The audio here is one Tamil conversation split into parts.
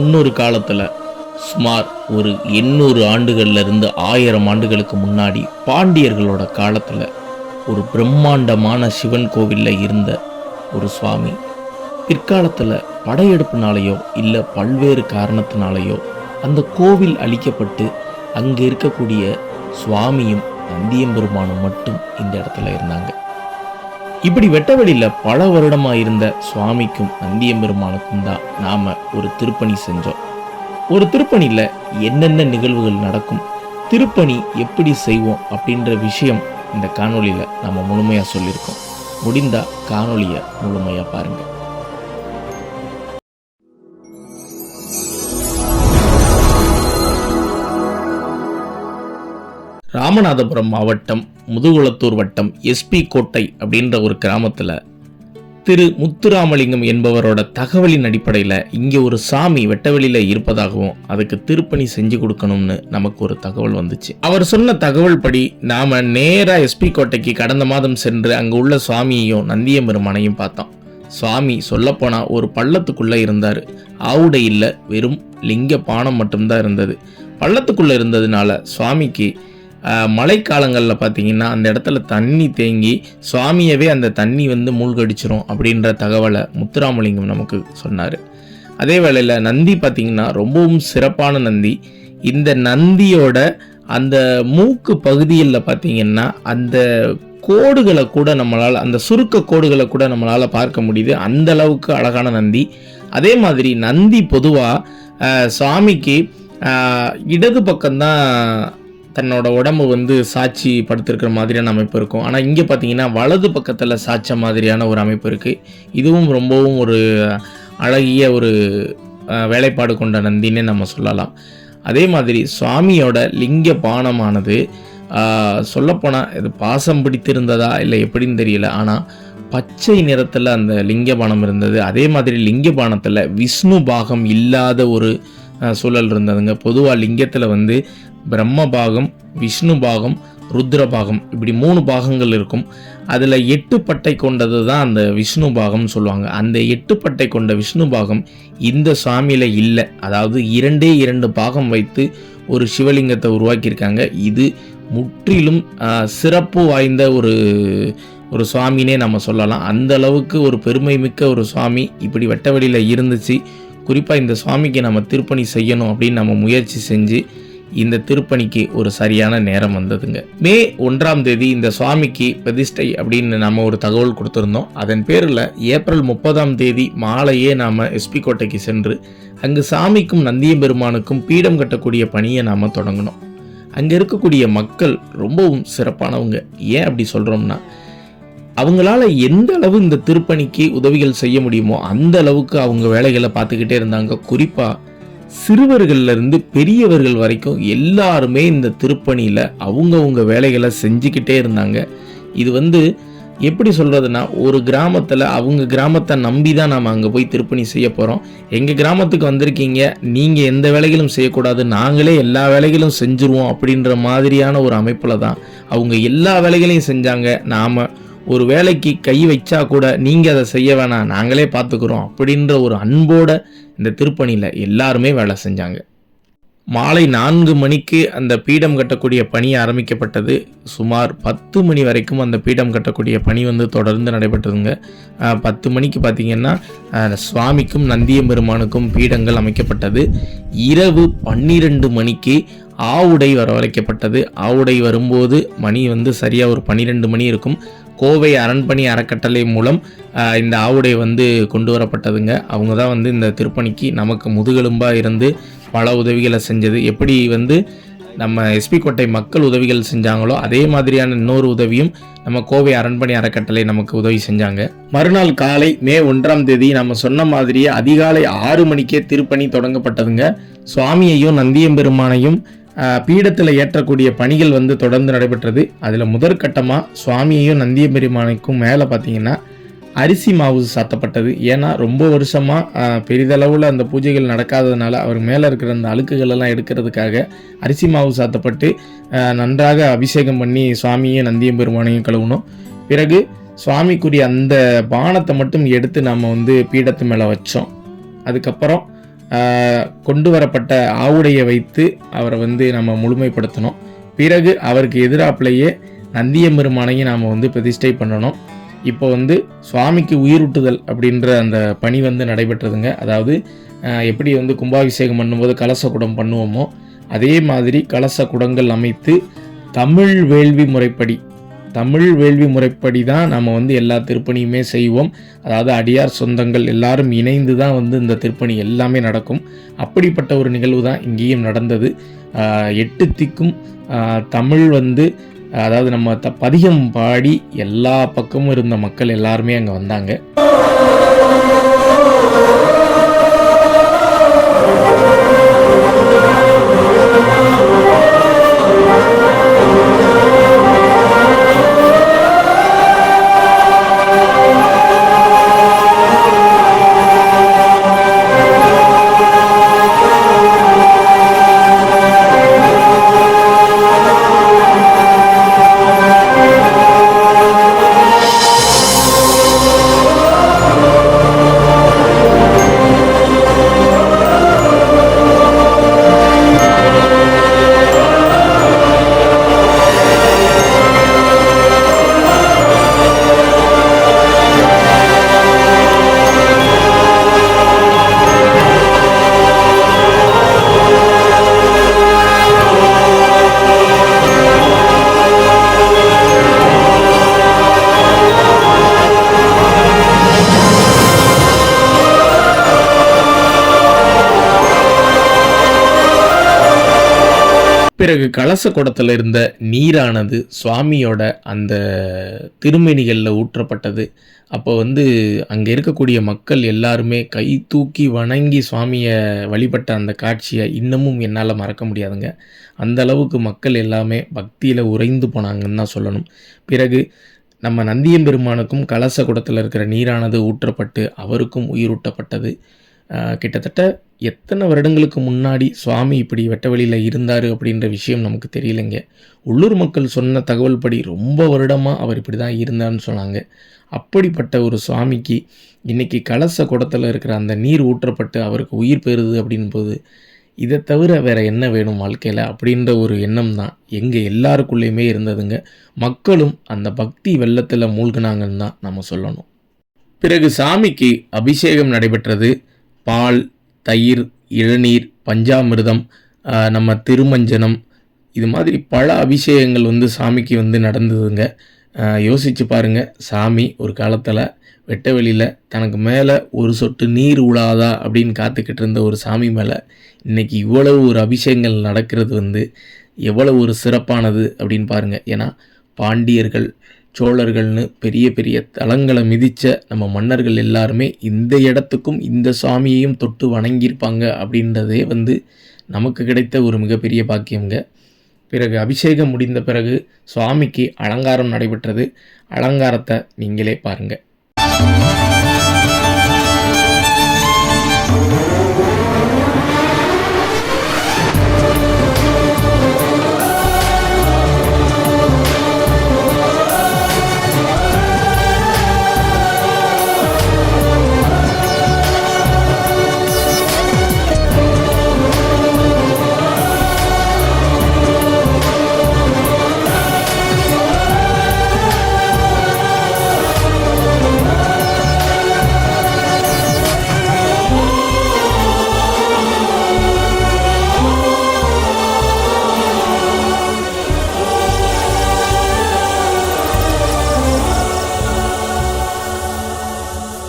முன்னொரு காலத்தில் சுமார் ஒரு எண்ணூறு ஆண்டுகள்லேருந்து ஆயிரம் ஆண்டுகளுக்கு முன்னாடி பாண்டியர்களோட காலத்தில் ஒரு பிரம்மாண்டமான சிவன் கோவிலில் இருந்த ஒரு சுவாமி. பிற்காலத்தில் படையெடுப்புனாலேயோ இல்லை பல்வேறு காரணத்தினாலேயோ அந்த கோவில் அழிக்கப்பட்டு அங்கே இருக்கக்கூடிய சுவாமியும் நந்தியம்பெருமானும் மட்டும் இந்த இடத்துல இருந்தாங்க. இப்படி வெட்டவெளியில் பல வருடமாக இருந்த சுவாமிக்கும் நந்தியம்பெருமானுக்கும் தான் நாம் ஒரு திருப்பணி செஞ்சோம். ஒரு திருப்பணியில் என்னென்ன நிகழ்வுகள் நடக்கும் திருப்பணி எப்படி செய்வோம் அப்படின்ற விஷயம் இந்த காணொலியில் நம்ம முழுமையாக சொல்லியிருக்கோம். முடிந்தால் காணொலியை முழுமையாக பாருங்கள் ராமநாதபுரம் மாவட்டம் முதுகுளத்தூர் வட்டம் எஸ்பி கோட்டை அப்படின்ற ஒரு கிராமத்தில் திரு முத்துராமலிங்கம் என்பவரோட தகவலின் அடிப்படையில் இங்கே ஒரு சாமி வெட்டவெளியில் இருப்பதாகவும் அதுக்கு திருப்பணி செஞ்சு கொடுக்கணும்னு நமக்கு ஒரு தகவல் வந்துச்சு. அவர் சொன்ன தகவல் படி நாம் நேராக எஸ்பி கோட்டைக்கு கடந்த மாதம் சென்று அங்கே உள்ள சுவாமியையும் நந்தியம்பெருமானையும் பார்த்தோம். சுவாமி சொல்லப்போனால் ஒரு பள்ளத்துக்குள்ளே இருந்தார். ஆவுடை இல்லை வெறும் லிங்க பானம் மட்டும்தான் இருந்தது. பள்ளத்துக்குள்ளே இருந்ததுனால சுவாமிக்கு மழைக்காலங்களில் பார்த்தீங்கன்னா அந்த இடத்துல தண்ணி தேங்கி சுவாமியவே அந்த தண்ணி வந்து மூழ்கடிச்சிரும் அப்படின்ற தகவலை முத்துராமலிங்கம் நமக்கு சொன்னார். அதே வேளையில் நந்தி பார்த்திங்கன்னா ரொம்பவும் சிறப்பான நந்தி. இந்த நந்தியோட அந்த மூக்கு பகுதியில் பார்த்தீங்கன்னா அந்த கோடுகளை கூட நம்மளால் அந்த சுருக்க கோடுகளை கூட நம்மளால் பார்க்க முடியுது. அந்த அளவுக்கு அழகான நந்தி. அதே மாதிரி நந்தி பொதுவாக சுவாமிக்கு இடது பக்கம்தான் தன்னோட உடம்பு வந்து சாட்சி படுத்திருக்கிற மாதிரியான அமைப்பு இருக்கும். ஆனால் இங்கே பார்த்தீங்கன்னா வலது பக்கத்தில் சாய்ச்ச மாதிரியான ஒரு அமைப்பு இருக்குது இதுவும் ரொம்பவும் ஒரு அழகிய ஒரு வேலைப்பாடு கொண்ட நந்தின்னு நம்ம சொல்லலாம். அதே மாதிரி சுவாமியோட லிங்க பானமானது சொல்லப்போனால் இது பாசம் பிடித்திருந்ததா இல்லை எப்படின்னு தெரியல. ஆனால் பச்சை நிறத்தில் அந்த லிங்க பானம் இருந்தது. அதே மாதிரி லிங்க பானத்தில் விஷ்ணு பாகம் இல்லாத ஒரு சூழல் இருந்ததுங்க. பொதுவாக லிங்கத்தில் வந்து பிரம்ம பாகம் விஷ்ணு பாகம் ருத்ர பாகம் இப்படி மூணு பாகங்கள் இருக்கும். அதில் எட்டு பட்டை கொண்டது தான் அந்த விஷ்ணு பாகம்னு சொல்லுவாங்க. அந்த எட்டு பட்டை கொண்ட விஷ்ணு பாகம் இந்த சுவாமியில் இல்லை. அதாவது இரண்டே இரண்டு பாகம் வைத்து ஒரு சிவலிங்கத்தை உருவாக்கியிருக்காங்க. இது முற்றிலும் சிறப்பு வாய்ந்த ஒரு ஒரு சுவாமினே நம்ம சொல்லலாம். அந்த அளவுக்கு ஒரு பெருமை மிக்க ஒரு சுவாமி இப்படி வெட்டவெளியில் இருந்துச்சு. குறிப்பாக இந்த சுவாமிக்கு நம்ம திருப்பணி செய்யணும் அப்படின்னு நம்ம முயற்சி செஞ்சு இந்த திருப்பணிக்கு ஒரு சரியான நேரம் வந்ததுங்க. மே ஒன்றாம் தேதி இந்த சுவாமிக்கு பிரதிஷ்டை அப்படின்னு நம்ம ஒரு தகவல் கொடுத்துருந்தோம். அதன் பேரில் ஏப்ரல் முப்பதாம் தேதி மாலையே நாம் எஸ்பி கோட்டைக்கு சென்று அங்கு சாமிக்கும் நந்திய பெருமானுக்கும் பீடம் கட்டக்கூடிய பணியை நாம் தொடங்கினோம். அங்கே இருக்கக்கூடிய மக்கள் ரொம்பவும் சிறப்பானவங்க. ஏன் அப்படி சொல்கிறோம்னா அவங்களால எந்த அளவு இந்த திருப்பணிக்கு உதவிகள் செய்ய முடியுமோ அந்த அளவுக்கு அவங்க வேலைகளை பார்த்துக்கிட்டே இருந்தாங்க. குறிப்பாக சிறுவர்கள்லேருந்து பெரியவர்கள் வரைக்கும் எல்லாருமே இந்த திருப்பணியில் அவங்கவுங்க வேலைகளை செஞ்சுக்கிட்டே இருந்தாங்க. இது வந்து எப்படி சொல்கிறதுனா ஒரு கிராமத்தில் அவங்க கிராமத்தை நம்பி தான் நாம் அங்கே போய் திருப்பணி செய்ய போகிறோம் எங்கள் கிராமத்துக்கு வந்திருக்கீங்க நீங்கள் எந்த வேலைகளும் செய்யக்கூடாது நாங்களே எல்லா வேலைகளும் செஞ்சுருவோம் அப்படின்ற மாதிரியான ஒரு அமைப்பில் தான் அவங்க எல்லா வேலைகளையும் செஞ்சாங்க. நாம் ஒரு வேலைக்கு கை வச்சா கூட நீங்கள் அதை செய்ய வேணாம் நாங்களே பார்த்துக்குறோம் அப்படின்ற ஒரு அன்போட இந்த திருப்பணியில் எல்லாருமே வேலை செஞ்சாங்க. மாலை நான்கு மணிக்கு அந்த பீடம் கட்டக்கூடிய பணி ஆரம்பிக்கப்பட்டது. சுமார் பத்து மணி வரைக்கும் அந்த பீடம் கட்டக்கூடிய பணி வந்து தொடர்ந்து நடைபெற்றதுங்க. பத்து மணிக்கு பார்த்தீங்கன்னா சுவாமிக்கும் நந்தியம் பெருமானுக்கும் பீடங்கள் அமைக்கப்பட்டது. இரவு பன்னிரெண்டு மணிக்கு ஆவுடை வரவழைக்கப்பட்டது. ஆவுடை வரும்போது மணி வந்து சரியாக ஒரு பன்னிரெண்டு மணி இருக்கும். கோவை அரண்பணி அறக்கட்டளை மூலம் இந்த ஆவுடை வந்து கொண்டு வரப்பட்டதுங்க. அவங்க தான் வந்து இந்த திருப்பணிக்கு நமக்கு முதுகெலும்பாக இருந்து பல உதவிகளை செஞ்சது. எப்படி வந்து நம்ம எஸ்பி கோட்டை மக்கள் உதவிகள் செஞ்சாங்களோ அதே மாதிரியான இன்னொரு உதவியும் நம்ம கோவை அரண்மனை அறக்கட்டளை நமக்கு உதவி செஞ்சாங்க. மறுநாள் காலை மே ஒன்றாம் தேதி நம்ம சொன்ன மாதிரியே அதிகாலை ஆறு மணிக்கே திருப்பணி தொடங்கப்பட்டதுங்க. சுவாமியையும் நந்தியம்பெருமானையும் பீடத்தில் ஏற்றக்கூடிய பணிகள் வந்து தொடர்ந்து நடைபெற்றது. அதில் முதற்கட்டமாக சுவாமியையும் நந்தியம்பெருமானுக்கும் மேலே பார்த்தீங்கன்னா அரிசி மாவு சாத்தப்பட்டது. ஏன்னா ரொம்ப வருஷமாக பெரிதளவில் அந்த பூஜைகள் நடக்காததுனால அவர் மேலே இருக்கிற அந்த அழுக்குகளெல்லாம் எடுக்கிறதுக்காக அரிசி மாவு சாத்தப்பட்டு நன்றாக அபிஷேகம் பண்ணி சுவாமியும் நந்தியம் பெருமானையும் கழுவணும் பிறகு சுவாமிக்குரிய அந்த பானத்தை மட்டும் எடுத்து நம்ம வந்து பீடத்து மேலே வச்சோம். அதுக்கப்புறம் கொண்டு வரப்பட்ட ஆவுடையை வைத்து அவரை வந்து நம்ம முழுமைப்படுத்தணும். பிறகு அவருக்கு எதிராப்பிலேயே நந்தியம்பெருமானையும் நாம் வந்து பிரதிஷ்டை பண்ணணும். இப்போ வந்து சுவாமிக்கு உயிரூட்டுதல் அப்படின்ற அந்த பணி வந்து நடைபெற்றதுங்க. அதாவது எப்படி வந்து கும்பாபிஷேகம் பண்ணும்போது கலச குடம் பண்ணுவோமோ அதே மாதிரி கலச குடங்கள் அமைத்து தமிழ் வேள்வி முறைப்படி தமிழ் வேள்வி முறைப்படி தான் நம்ம வந்து எல்லா திருப்பணியுமே செய்வோம். அதாவது அடியார் சொந்தங்கள் எல்லாரும் இணைந்து தான் வந்து இந்த திருப்பணி எல்லாமே நடக்கும். அப்படிப்பட்ட ஒரு நிகழ்வு தான் இங்கேயும் நடந்தது. எட்டு திக்கும் தமிழ் வந்து அதாவது நம்ம த பதிகம் பாடி எல்லா பக்கமும் இருந்த மக்கள் எல்லாருமே அங்கே வந்தாங்க. பிறகு கலச குடத்தில் இருந்த நீரானது சுவாமியோட அந்த திருமணிகளில் ஊற்றப்பட்டது. அப்போ வந்து அங்கே இருக்கக்கூடிய மக்கள் எல்லாருமே கை தூக்கி வணங்கி சுவாமியை வழிபட்ட அந்த காட்சியை இன்னமும் என்னால் மறக்க முடியாதுங்க. அந்த அளவுக்கு மக்கள் எல்லாமே பக்தியில் உறைந்து போனாங்கன்னு தான் சொல்லணும். பிறகு நம்ம நந்தியம்பெருமானுக்கும் கலச குடத்தில் இருக்கிற நீரானது ஊற்றப்பட்டு அவருக்கும் உயிரூட்டப்பட்டது. கிட்டத்தட்ட எத்தனை வருடங்களுக்கு முன்னாடி சுவாமி இப்படி வெட்ட வெளியில் இருந்தார் அப்படின்ற விஷயம் நமக்கு தெரியலைங்க. உள்ளூர் மக்கள் சொன்ன தகவல் படி ரொம்ப வருடமாக அவர் இப்படி தான் இருந்தார்னு சொன்னாங்க. அப்படிப்பட்ட ஒரு சுவாமிக்கு இன்றைக்கி கலச குடத்தில் இருக்கிற அந்த நீர் ஊற்றப்பட்டு அவருக்கு உயிர் பெறுது அப்படின்போது இதை தவிர வேறு என்ன வேணும் வாழ்க்கையில் அப்படின்ற ஒரு எண்ணம் தான். எங்கள் எல்லாருக்குள்ளேயுமே இருந்ததுங்க. மக்களும் அந்த பக்தி வெள்ளத்தில் மூழ்கினாங்கன்னு தான் நம்ம சொல்லணும். பிறகு சாமிக்கு அபிஷேகம் நடைபெற்றது. பால் தயிர் இளநீர் பஞ்சாமிர்தம் நம்ம திருமஞ்சனம் இது மாதிரி பல அபிஷேகங்கள் வந்து சாமிக்கு வந்து நடந்ததுங்க. யோசித்து யோசிச்சு சாமி ஒரு காலத்தில் வெட்ட வெளியில் தனக்கு மேலே ஒரு சொட்டு நீர் உழாதா அப்படின்னு காத்துக்கிட்டு இருந்த ஒரு சாமி மேலே இன்னைக்கு இவ்வளவு ஒரு அபிஷேகங்கள் நடக்கிறது வந்து எவ்வளவு ஒரு சிறப்பானது அப்படின்னு பாருங்கள் ஏன்னா பாண்டியர்கள் சோழர்கள்னு பெரிய பெரிய தலங்களை மிதித்த நம்ம மன்னர்கள் எல்லாருமே இந்த இடத்துக்கும் இந்த சாமியையும் தொட்டு வணங்கியிருப்பாங்க அப்படின்றதே வந்து நமக்கு கிடைத்த ஒரு மிகப்பெரிய பாக்கியங்க பிறகு அபிஷேகம் முடிந்த பிறகு சுவாமிக்கு அலங்காரம் நடைபெற்றது. அலங்காரத்தை நீங்களே பாருங்கள்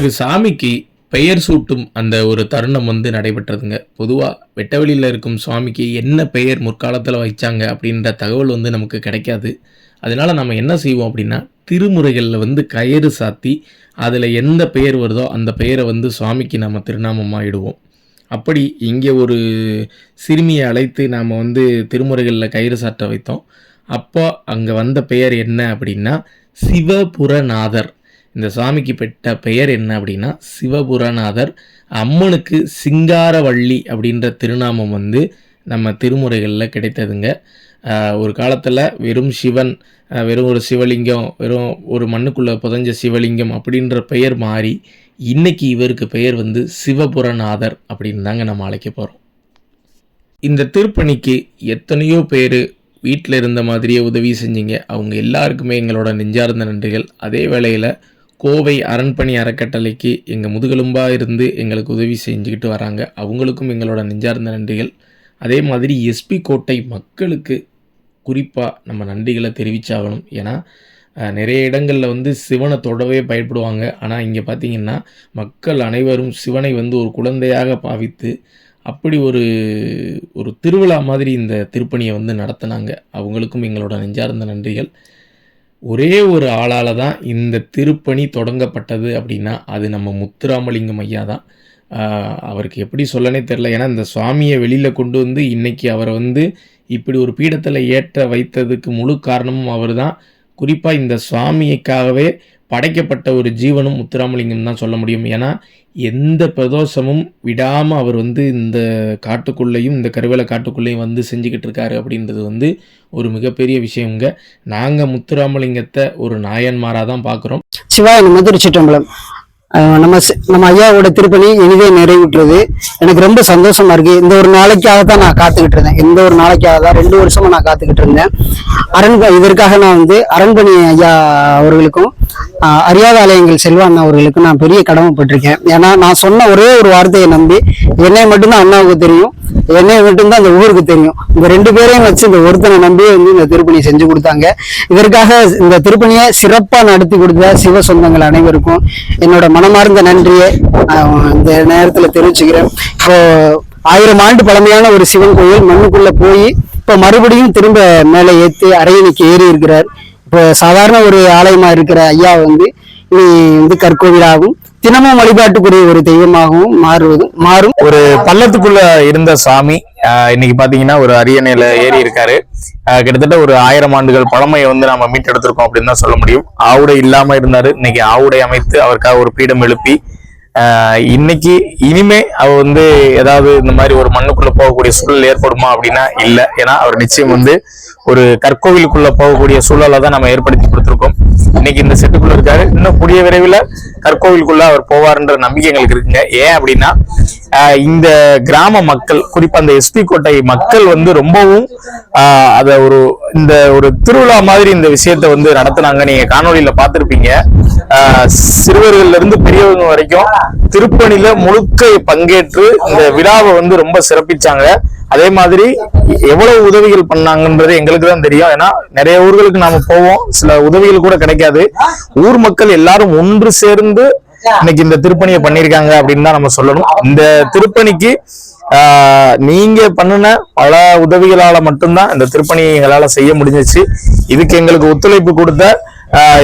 சாமிக்கு பெயர் சூட்டும் அந்த ஒரு தருணம் வந்து நடைபெற்றதுங்க. பொதுவாக வெட்டவெளியில் இருக்கும் சுவாமிக்கு என்ன பெயர் முற்காலத்தில் வைச்சாங்க அப்படின்ற தகவல் வந்து நமக்கு கிடைக்காது. அதனால நம்ம என்ன செய்வோம் அப்படின்னா திருமுறைகளில் வந்து கயிறு சாத்தி அதில் எந்த பெயர் வருதோ அந்த பெயரை வந்து சுவாமிக்கு நம்ம திருநாமமாகிடுவோம் அப்படி இங்கே ஒரு சிறுமியை அழைத்து நாம் வந்து திருமுறைகளில் கயிறு சாட்ட வைத்தோம். அப்போ அங்கே வந்த பெயர் என்ன அப்படின்னா சிவபுரநாதர். இந்த சாமிக்கு பெற்ற பெயர் என்ன அப்படின்னா சிவபுரநாதர் அம்மனுக்கு சிங்காரவள்ளி அப்படின்ற திருநாமம் வந்து நம்ம திருமுறைகளில் கிடைத்ததுங்க. ஒரு காலத்தில் வெறும் சிவன் வெறும் ஒரு சிவலிங்கம் வெறும் ஒரு மண்ணுக்குள்ளே புதைஞ்ச சிவலிங்கம் அப்படின்ற பெயர் மாறி இன்னைக்கு இவருக்கு பெயர் வந்து சிவபுரநாதர் அப்படின்னு தாங்க நம்ம அழைக்க போகிறோம் இந்த திருப்பணிக்கு எத்தனையோ பேர் வீட்டில் இருந்த மாதிரியே உதவி செஞ்சீங்க. அவங்க எல்லாருக்குமே எங்களோட நெஞ்சார்ந்த நன்றிகள். அதே வேளையில் கோவை அரண்பணி அறக்கட்டளைக்கு எங்கள் முதுகெலும்பாக இருந்து எங்களுக்கு உதவி செஞ்சுக்கிட்டு வராங்க. அவங்களுக்கும் எங்களோட நெஞ்சார்ந்த நன்றிகள். அதே மாதிரி எஸ்பி கோட்டை மக்களுக்கு குறிப்பாக நம்ம நன்றிகளை தெரிவிச்சாகணும். ஏன்னா நிறைய இடங்களில் வந்து சிவனை தொடவே பயப்படுவாங்க. ஆனால் இங்கே பார்த்தீங்கன்னா மக்கள் அனைவரும் சிவனை வந்து ஒரு குழந்தையாக பாவித்து அப்படி ஒரு ஒரு திருவிழா மாதிரி இந்த திருப்பணியை வந்து நடத்தினாங்க. அவங்களுக்கும் எங்களோட நெஞ்சார்ந்த நன்றிகள். ஒரே ஒரு ஆளால் தான் இந்த திருப்பணி தொடங்கப்பட்டது அப்படின்னா அது நம்ம முத்துராமலிங்கம் ஐயா தான். அவருக்கு எப்படி சொல்லனே தெரில ஏன்னா இந்த சுவாமியை வெளியில் கொண்டு வந்து இன்றைக்கி அவரை வந்து இப்படி ஒரு பீடத்தில் ஏற்ற வைத்ததுக்கு முழு காரணமும் அவர் தான் குறிப்பாக இந்த சுவாமிக்காகவே படைக்கப்பட்ட ஒரு ஜீவனும் முத்துராமலிங்கம் தான் சொல்ல முடியும். ஏன்னா எந்த பிரதோஷமும் விடாமல் அவர் வந்து இந்த காட்டுக்குள்ளேயும் இந்த கருவேல காட்டுக்குள்ளேயும் வந்து செஞ்சுக்கிட்டு இருக்காரு அப்படின்றது வந்து ஒரு மிகப்பெரிய விஷயங்க. நாங்கள் முத்துராமலிங்கத்தை ஒரு நாயன்மாராக தான் பார்க்குறோம் சிவாய மதுரை சிற்றம்பலம் நம்ம நம்ம ஐயாவோட திருப்பணி இனிதே நிறைவுற்றது. எனக்கு ரொம்ப சந்தோஷமா இருக்கு. இந்த ஒரு நாளைக்காக தான் நான் காத்துக்கிட்டு இருந்தேன். இந்த ஒரு நாளைக்காக தான் ரெண்டு வருஷமா நான் காத்துக்கிட்டு இருந்தேன். அரண் இதற்காக நான் வந்து அரண்பணி ஐயா அவர்களுக்கும் அறியாத ஆலயங்கள் செல்வா அண்ணா அவர்களுக்கு நான் பெரிய கடமைப்பட்டிருக்கேன். ஏன்னா நான் சொன்ன ஒரே ஒரு வார்த்தையை நம்பி என்னை மட்டும்தான் அண்ணாவுக்கு தெரியும். என்னை மட்டும்தான் அந்த ஊருக்கு தெரியும். இந்த ரெண்டு பேரையும் வச்சு இந்த ஒருத்தனை நம்பி வந்து இந்த திருப்பணியை செஞ்சு கொடுத்தாங்க. இதற்காக இந்த திருப்பணியை சிறப்பா நடத்தி கொடுத்த சிவ சொந்தங்கள் அனைவருக்கும் என்னோட மனமார்ந்த நன்றியை நான் இந்த நேரத்தில் தெரிவிச்சுக்கிறேன். இப்போ ஆயிரம் ஆண்டு பழமையான ஒரு சிவன் கோயில் மண்ணுக்குள்ள போய் இப்போ மறுபடியும் திரும்ப மேலே ஏற்றி அரையணிக்கு ஏறி இருக்கிறார். இப்போ சாதாரண ஒரு ஆலயமா இருக்கிற ஐயா வந்து இனி வந்து கற்கோவிலாகவும் தினமும் வழிபாட்டுக்குரிய ஒரு தெய்வமாகவும் மாறுவது மாறும். ஒரு பள்ளத்துக்குள்ள இருந்த சாமி இன்னைக்கு பாத்தீங்கன்னா ஒரு அரியணையில ஏறி இருக்காரு. கிட்டத்தட்ட ஒரு ஆயிரம் ஆண்டுகள் பழமையை வந்து நம்ம மீட்டெடுத்திருக்கோம் அப்படின்னு தான் சொல்ல முடியும். ஆவுடை இல்லாம இருந்தாரு. இன்னைக்கு ஆவுடை அமைத்து அவருக்காக ஒரு பீடம் எழுப்பி இன்னைக்கு இனிமே அவர் வந்து ஏதாவது இந்த மாதிரி ஒரு மண்ணுக்குள்ள போகக்கூடிய சூழல் ஏற்படுமா அப்படின்னா இல்ல. ஏன்னா அவர் நிச்சயம் வந்து ஒரு கற்கோவிலுக்குள்ள போகக்கூடிய சூழலை தான் நம்ம ஏற்படுத்தி கொடுத்துருக்கோம். இன்னைக்கு இந்த செட்டுக்குள்ள இருக்காரு. இன்னும் கூடிய விரைவில் கற்கோவிலுக்குள்ள அவர் போவார்ன்ற நம்பிக்கை எங்களுக்கு இருக்குங்க. ஏன் அப்படின்னா இந்த கிராம மக்கள் குறிப்பா அந்த எஸ்பி கோட்டை மக்கள் வந்து ரொம்பவும் அதை அத ஒரு இந்த ஒரு திருவிழா மாதிரி இந்த விஷயத்த வந்து நடத்துனாங்க. நீங்க காணொளியில பார்த்திருப்பீங்க. ஆஹ் சிறுவர்கள்ல இருந்து பெரியவங்க வரைக்கும் திருப்பணியில முழுக்க பங்கேற்று இந்த விழாவை வந்து ரொம்ப சிறப்பிச்சாங்க. அதே மாதிரி எவ்வளவு உதவிகள் பண்ணாங்கன்றது எங்களுக்கு தான் தெரியும். ஏன்னா நிறைய ஊர்களுக்கு நாம போவோம். சில உதவிகள் கூட கிடைக்காது. ஊர் மக்கள் எல்லாரும் ஒன்று சேர்ந்து இன்னைக்கு இந்த திருப்பணியை பண்ணியிருக்காங்க அப்படின்னு தான் நம்ம சொல்லணும். இந்த திருப்பணிக்கு ஆஹ் நீங்க பண்ணின பல உதவிகளால மட்டும்தான் இந்த திருப்பணி எங்களால செய்ய முடிஞ்சிச்சு. இதுக்கு எங்களுக்கு ஒத்துழைப்பு கொடுத்த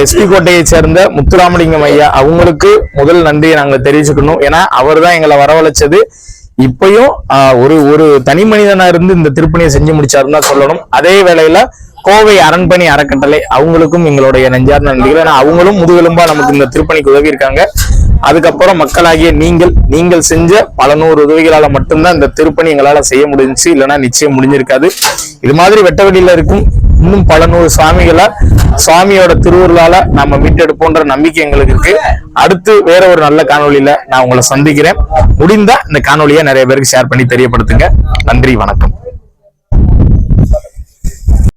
எஸ்பி கோட்டையை சேர்ந்த முத்துராமலிங்கம் ஐயா அவங்களுக்கு முதல் நன்றியை நாங்க தெரிவிச்சுக்கணும். ஏன்னா அவர் தான் எங்களை வரவழைச்சது. இப்பயும் ஆஹ் ஒரு ஒரு தனி மனிதனா இருந்து இந்த திருப்பணியை செஞ்சு முடிச்சாருன்னு தான் சொல்லணும். அதே வேளையில கோவை அரண்பணி அறக்கட்டளை அவங்களுக்கும் எங்களுடைய நெஞ்சார்ந்த நன்றிகள். ஏன்னா அவங்களும் முதுகெலும்பா நமக்கு இந்த திருப்பணிக்கு உதவி இருக்காங்க அதுக்கப்புறம் மக்களாகிய நீங்கள் நீங்கள் செஞ்ச பல நூறு உதவிகளால மட்டும்தான் இந்த திருப்பணி எங்களால செய்ய முடிஞ்சு இல்லைன்னா நிச்சயம் முடிஞ்சிருக்காது. இது மாதிரி வெட்ட வெளியில இருக்கும் இன்னும் பல நூறு சுவாமிகளை சுவாமியோட திருவுருளால நம்ம மீட்டெடுப்போன்ற நம்பிக்கை எங்களுக்கு இருக்கு. அடுத்து வேற ஒரு நல்ல காணொளியில நான் உங்களை சந்திக்கிறேன். முடிந்தா இந்த காணொலியை நிறைய பேருக்கு ஷேர் பண்ணி தெரியப்படுத்துங்க. நன்றி வணக்கம்.